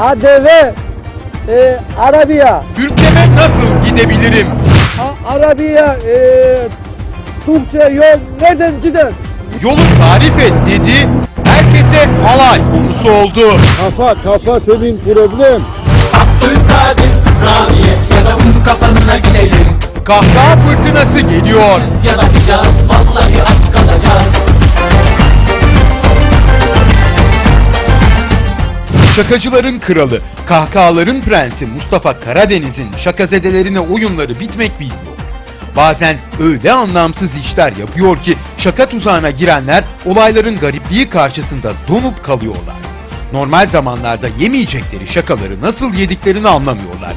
ADV e, Arabiya Ülkeme nasıl gidebilirim? A- Arabiya e, Türkçe yol nereden gider? Yolu tarif et dedi. Herkese alay konusu oldu. Kafa kafa senin problem. Abdülkadir Ramiye ya da un kafanına gidelim Kahkaha fırtınası geliyor. Ya da Hicaz Şakacıların kralı, kahkahaların prensi Mustafa Karadeniz'in şakazedelerine oyunları bitmek bilmiyor. Bazen öyle anlamsız işler yapıyor ki şaka tuzağına girenler olayların garipliği karşısında donup kalıyorlar. Normal zamanlarda yemeyecekleri şakaları nasıl yediklerini anlamıyorlar.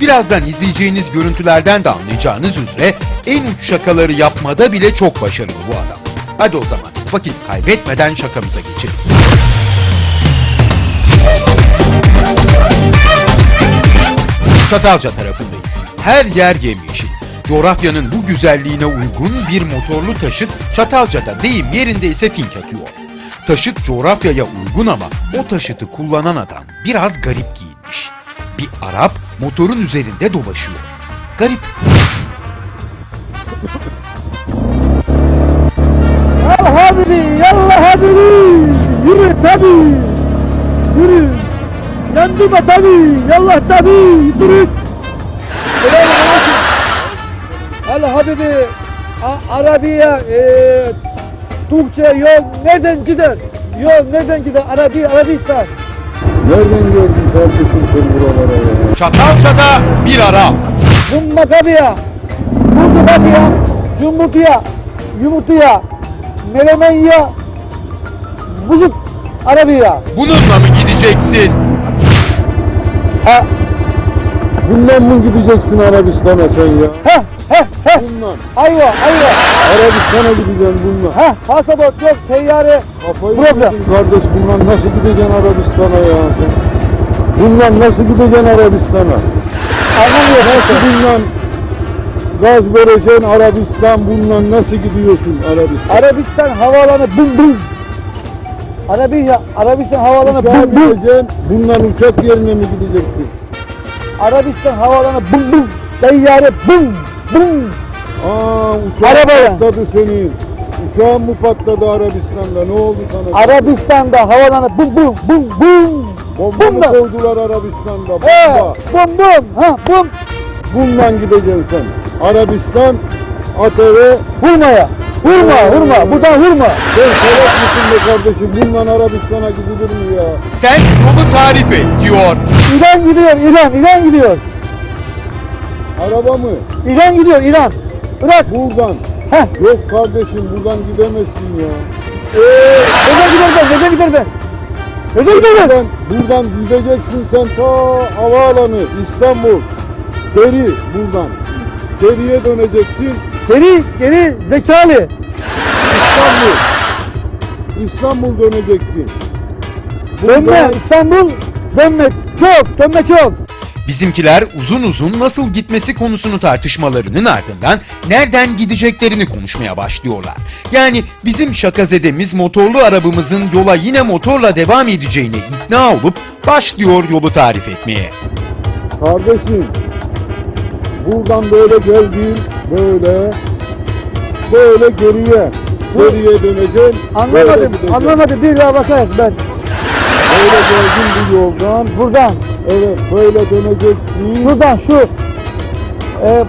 Birazdan izleyeceğiniz görüntülerden de anlayacağınız üzere en uç şakaları yapmada bile çok başarılı bu adam. Hadi o zaman vakit kaybetmeden şakamıza geçelim. Çatalca tarafındayız. Her yer yemyeşil. Coğrafyanın bu güzelliğine uygun bir motorlu taşıt Çatalca'da deyim yerinde ise fink atıyor. Taşıt coğrafyaya uygun ama o taşıtı kullanan adam biraz garip giyinmiş. Bir Arap motorun üzerinde dolaşıyor. Garip. Yandıma tabi, yallah tabi. Al habiri, A- Arabiya, e, Türkçe yol nereden gider? Yol nereden gider? Arabi, Arabistan. Nereden gördün kardeşim sen buralara ya? Çatalca'da bir tabiya, Burdu tabiya, Cumbutuya, Yumurtuya, Melemenya, Vücut Arabiya. Bununla mı gideceksin? Ha, Bundan mı gideceksin Arabistan'a sen ya? heh, heh, heh. Bundan. Ayva, ayva. Arabistan'a gideceksin bundan. Heh, pasaport yok, teyyare. Kafayı Problem. yedin kardeş bundan nasıl gideceksin Arabistan'a ya? Bundan nasıl gideceksin Arabistan'a? Anlamıyor. Nasıl bundan gaz vereceksin Arabistan bundan nasıl gidiyorsun Arabistan? Arabistan havaalanı bum bum. Arabiya, Arabistan havaalanı bum bum. bundan uçak yerine mi gideceksin? Arabistan havaalanı bum bum. Teyyare bum bum. Aa uçağın Arabaya. patladı senin. Uçağın mı patladı Arabistan'da ne oldu sana? Arabistan'da havaalanı bum bum bum bum. Bomba mı koydular Arabistan'da? He, Bomba. bum bum. Ha bum. Bundan gideceksin sen. Arabistan, ATV, Vurmaya. Vurma, vurma. Buradan vurma. sen salak mısın be kardeşim? Bundan Arabistan'a gidilir mi ya? Sen yolu tarif et diyor. İran gidiyor, İran, İran gidiyor. Araba mı? İran gidiyor, İran. Irak. Buradan. Heh. Yok kardeşim buradan gidemezsin ya. Ee, neden gider ben? Neden gider ben? Neden gider ben? Buradan, buradan gideceksin sen ta havaalanı İstanbul. Geri buradan. Geriye döneceksin Geri, geri zekalı. İstanbul. İstanbul döneceksin. Dönme İstanbul, dönme çok, dönme çok. Bizimkiler uzun uzun nasıl gitmesi konusunu tartışmalarının ardından nereden gideceklerini konuşmaya başlıyorlar. Yani bizim şakazedemiz motorlu arabamızın yola yine motorla devam edeceğine ikna olup başlıyor yolu tarif etmeye. Kardeşim buradan böyle geldin böyle böyle geriye geriye döneceksin Anlamadım, anlamadım. Bir daha bakayım ben. böyle geldin bu yoldan Buradan, evet böyle döneceksin şuradan, şu. E,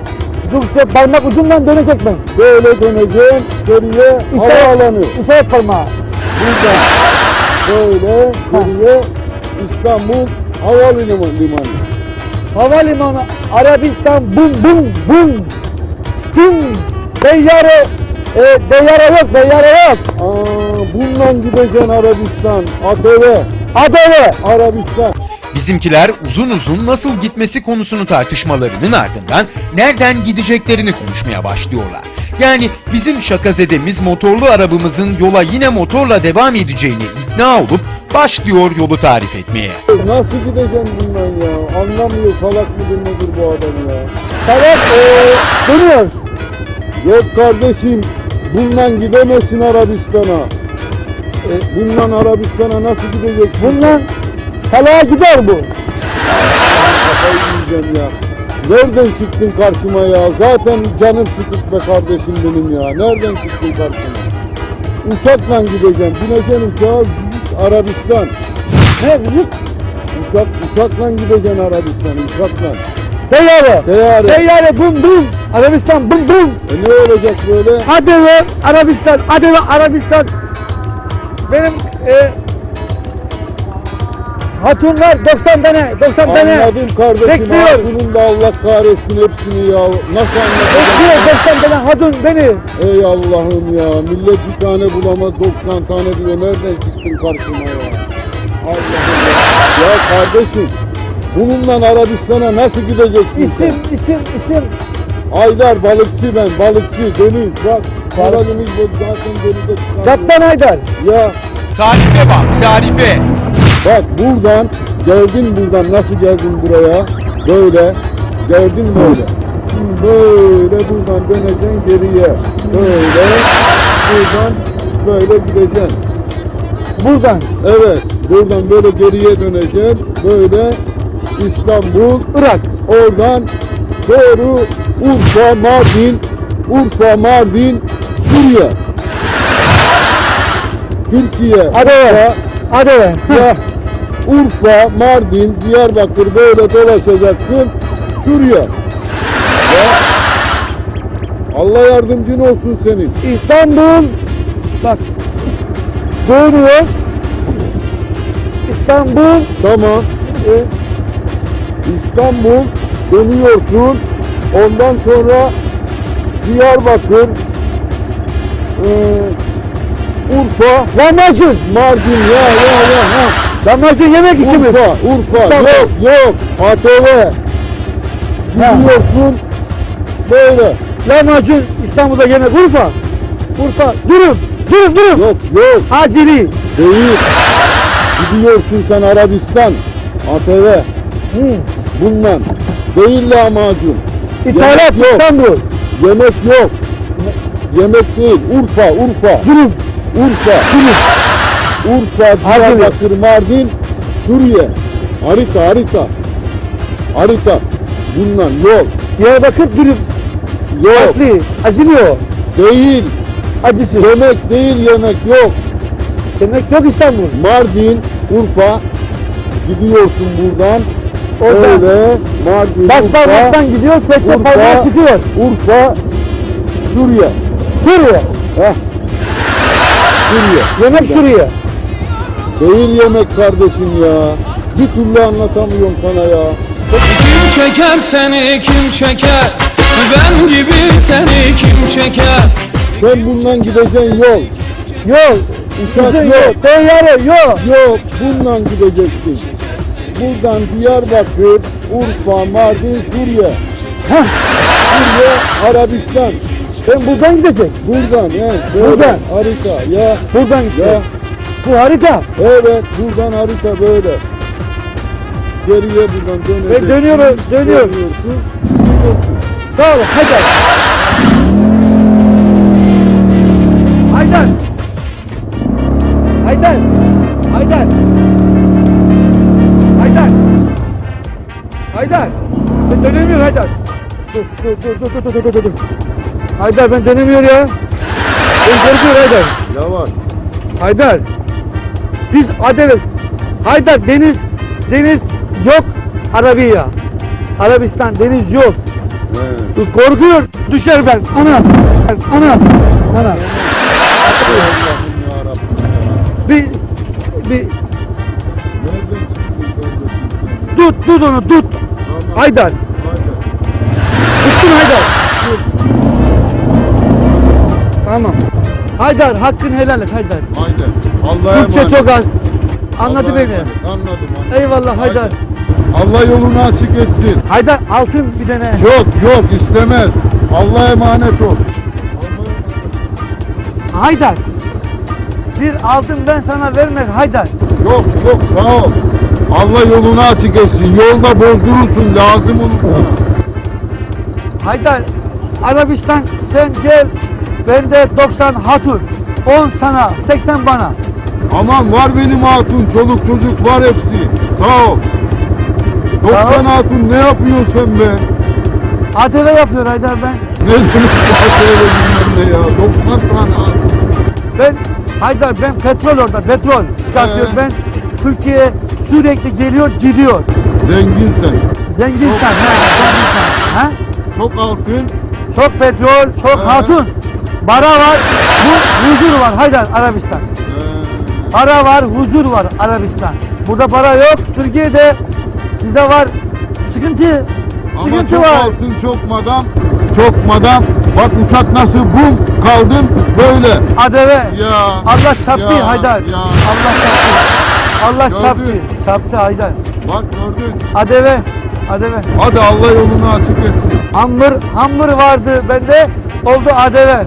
Türkçe parmak ucundan dönecek ben. böyle döneceksin geriye havaalanı İşaret parmağı. buradan böyle geriye İstanbul Havalimanı limanı. Havalimanı, Arabistan, bum bum bum. Tüm Beyyare, e, Beyyare yok, Beyyare yok. Aa, bundan gideceksin Arabistan ATV ADV. Arabistan Bizimkiler uzun uzun nasıl gitmesi konusunu tartışmalarının ardından nereden gideceklerini konuşmaya başlıyorlar. Yani bizim şakazedemiz motorlu arabamızın yola yine motorla devam edeceğine ikna olup başlıyor yolu tarif etmeye. Nasıl gideceksin bundan ya? Anlamıyor salak mıdır nedir bu adam ya? Salak e, dönüyor. Yok kardeşim bundan gidemezsin Arabistan'a. E, bundan Arabistan'a nasıl gideceksin? Bundan salağa gider bu. Kafayı yiyeceğim ya. Nereden çıktın karşıma ya? Zaten canım sıkık be kardeşim benim ya. Nereden çıktın karşıma? Uçakla gideceğim. Bineceksin uçağa Arabistan. Ne vücut? Uçak, uçakla gideceksin Arabistan. Uçakla. Teyyare. Teyyare. Teyyare bum bum. Arabistan bum bum. E ne olacak böyle? Hadi ve Arabistan. Hadi ve Arabistan. Benim e, hatunlar 90 tane 90 tane Anladım kardeşim. Bekliyor. Bunun da Allah kahretsin hepsini ya. Nasıl bekliyor anlatacağım? 90 tane hatun beni. Ey Allah'ım ya. Millet bir tane bulamaz 90 tane diyor. Nereden çıktın karşıma ya? Allah'ım ya. Ya kardeşim. Bununla Arabistan'a nasıl gideceksin İsim isim isim. sen? Aydar balıkçı ben. Balıkçı. Deniz. Bak. Karadeniz bu zaten denize çıkan. Kaptan Haydar. Ya Tarife bak tarife. bak buradan geldin buradan nasıl geldin buraya? Böyle. Geldin böyle. Böyle buradan döneceksin geriye. Böyle. Buradan böyle gideceksin. Buradan Evet. Buradan böyle geriye döneceksin. Böyle İstanbul. Irak. Oradan doğru Urfa, Mardin. Urfa, Mardin, Suriye. Türkiye. Hadi be. Ya Urfa, Mardin, Diyarbakır böyle dolaşacaksın. Suriye. Ya Allah yardımcın olsun senin. İstanbul. Bak. Doğru. İstanbul. Tamam. e, İstanbul dönüyorsun. Ondan sonra Diyarbakır, eee, Urfa, lahmacun. Mardin ya ya ya ha. Lahmacun yemek ikimiz. Urfa, Urfa. İstanbul. Yok yok. ATV. Gidiyorsun böyle. Lahmacun İstanbul'da yemek. Urfa. Urfa. Durun. Durun durun. Yok yok Acili. değil. Gidiyorsun sen Arabistan. ATV. Hı. Bundan. Değil lahmacun. İthalat Yemek yok. İstanbul. Yemek yok. Yemek değil. Urfa, Urfa. Durun. Urfa. Urfa, Diyarbakır, Mardin, Suriye. Harita, harita. Harita. Bundan yok. Diyarbakır durun. Yok. Acili o. Değil. Acısı. Yemek değil yemek yok. Yemek yok İstanbul. Mardin, Urfa. Gidiyorsun buradan. Oradan. Öyle. Mardin, Başparmaktan gidiyor. Sekçe Urfa. parmağı çıkıyor. Urfa, Suriye. Suriye. Heh. Suriye. Yemek Suriye. Değil yemek kardeşim ya. Bir türlü anlatamıyorum sana ya. Kim çeker seni kim çeker Ben gibi seni kim çeker Sen bundan gideceksin yol. Yol. Uçak Bizim yok. yol. Teyyare yok. Yok bundan gideceksin. Buradan Diyarbakır, Urfa, Mardin, Suriye. Heh. Suriye, Arabistan. Ben buradan gidecek. Buradan he. Böyle Buradan. Harita ya. Buradan gidecek. Ya. Bu harita. Evet buradan harita böyle. Geriye buradan döneceksin. Ben dönüyorum, dönüyorum. Dönüyorsun. Sağ ol. Haydar. Haydar. Haydar. Haydar. Haydar. Ben dönemiyorum Haydar. Dur dur dur dur dur dur dur dur. Haydar ben dönemiyorum ya. Ben korkuyorum Haydar. Yavaş. Haydar. Biz Adem. Haydar deniz deniz yok Arabiya. Arabistan deniz yok. He. Korkuyor. Düşer ben. Ana. Ana. Ana. Bir bir tut tut onu tut. Haydar. Tuttun Haydar. Tamam. Haydar hakkın helal et Haydar. Haydi. Allah'a Türkçe emanet. çok az. Anladı Allah'a beni. emanet. Anladım. anladım. Eyvallah Haydar. Allah yolunu açık etsin. Haydar altın bir tane. Yok yok istemez. Allah'a emanet ol. Haydar. Bir altın ben sana vermek Haydar. Yok yok sağ ol. Allah yolunu açık etsin. Yolda bozdurursun lazım olur. Haydar Arabistan sen gel bende 90 hatun 10 sana 80 bana Aman var benim hatun, çoluk çocuk var hepsi. Sağ ol. 90 hatun ne yapıyorsun sen be? ATV yapıyor Haydar ben. Ne ATV bilmem ne ya? 90 tane hatun. Ben Haydar ben petrol orada petrol çıkartıyorum Ee? ben. Türkiye sürekli geliyor gidiyor. Zengin sen. Zengin sen. Ha, zengin sen. Ha? Çok altın. Çok petrol, çok Ee? hatun. Para var, bu huzur var Haydar Arabistan. Ee, Para var, huzur var Arabistan. Burada para yok. Türkiye'de sizde var sıkıntı. ama Sıkıntı çok var. altın, çok madam. Çok madam. Bak uçak nasıl bum kaldın böyle. ADV. Ya. Allah çarptı Haydar. Ya. Allah çarptı. Allah Gördün. çarptı. Çarptı Haydar. Bak gördün. ADV. ADV. Hadi Allah yolunu açık etsin. Hamur, hamur vardı bende. Oldu ADV.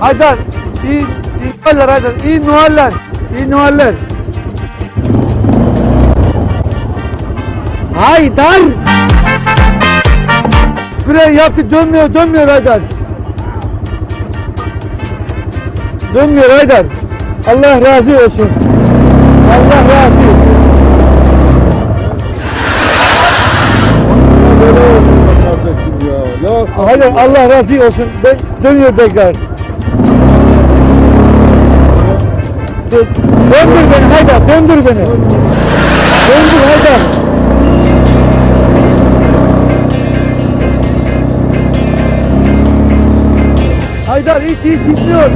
Haydar. iyi, iyi Noeller Haydar. İyi Noeller. İyi Noeller. Haydar. Fren yaptı dönmüyor dönmüyor Haydar. Dönmüyor Haydar. Allah razı olsun. Allah razı ya. Allah razı olsun. Ben dönüyor tekrar. Dö- Döndür beni Haydar, döndür beni. Döndür Haydar. Haydar ilk ilk gitmiyor.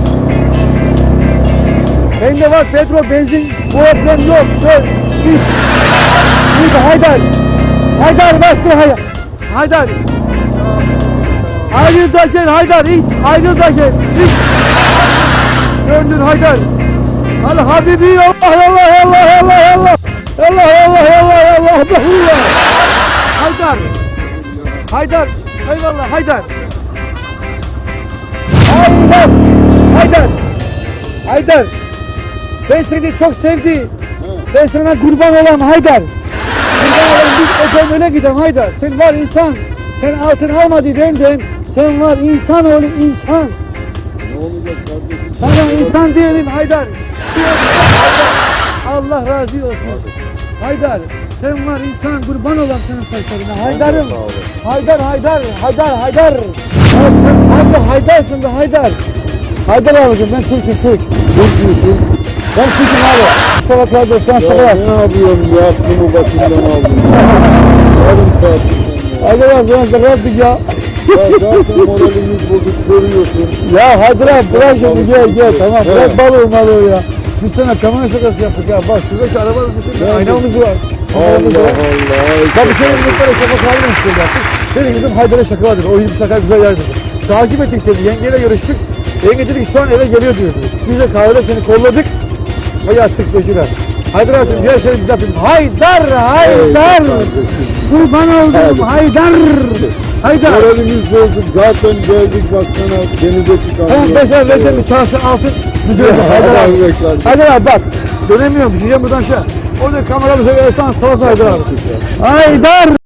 Bende var petrol, benzin, problem yok. Dur, git. Git Haydar. Haydar bastır Haydar. Haydar. Ayrıl gel Haydar it. Ayrıl gel. İt. Döndür Haydar. Al Habibi Allah Allah Allah Allah Allah. Allah Allah Allah Allah Allah. Haydar. Haydar. Eyvallah Haydar. Haydar. Haydar. Haydar. Ben seni çok sevdim. Ben sana kurban olan Haydar. Kurban olan biz ötem öyle gidelim Haydar. Sen var insan. Sen altın almadı benden. Sen var insan oğlu insan. Ne olacak kardeşim? Sana insan diyelim Haydar. Allah razı olsun. Haydar. Sen var insan kurban olan senin saçlarına. Haydar'ım. Haydar Haydar Haydar Haydar. Ya sen Haydar Haydar'sın be Haydar. Haydar abicim ben Türk'üm Türk. Türk? Ben Türk'üm abi. Mustafa kardeş sen Ya sabah. ne yapıyorsun ya? Aklımı başımdan aldın. Yarım saat. Haydar abi biraz da razdık ya. Ya zaten moralimiz bozuk görüyorsun. Ya Haydar abi bırak şimdi gel gel tamam bırak balığı malığı ya. Biz sana kamera şakası yaptık ya. Bak şuradaki üstünde Nerede? aynamız var. Allah. Allah. Tabii senin bunlara şaka kalmış istiyor yaptık. Dedik bizim Haydar'a şaka vardır. O bir şaka güzel yer dedi. Takip ettik seni. Yengeyle görüştük. Yenge dedi ki şu an eve geliyor diyor. Biz de kahvede seni kolladık. Ve yattık peşine. Abicim diğer seni yapayım. Haydar! Haydar! Kurban oldum Haydar! Haydar! Moralimiz bozuk. Zaten geldik baksana denize çıkan. Tamam sana vereceğim bir kase altın. Güzel Haydar abi. Haydar abi bak. Dönemiyorum düşeceğim buradan şey. Orada kameramıza verirsen salata Haydar abi. Haydar!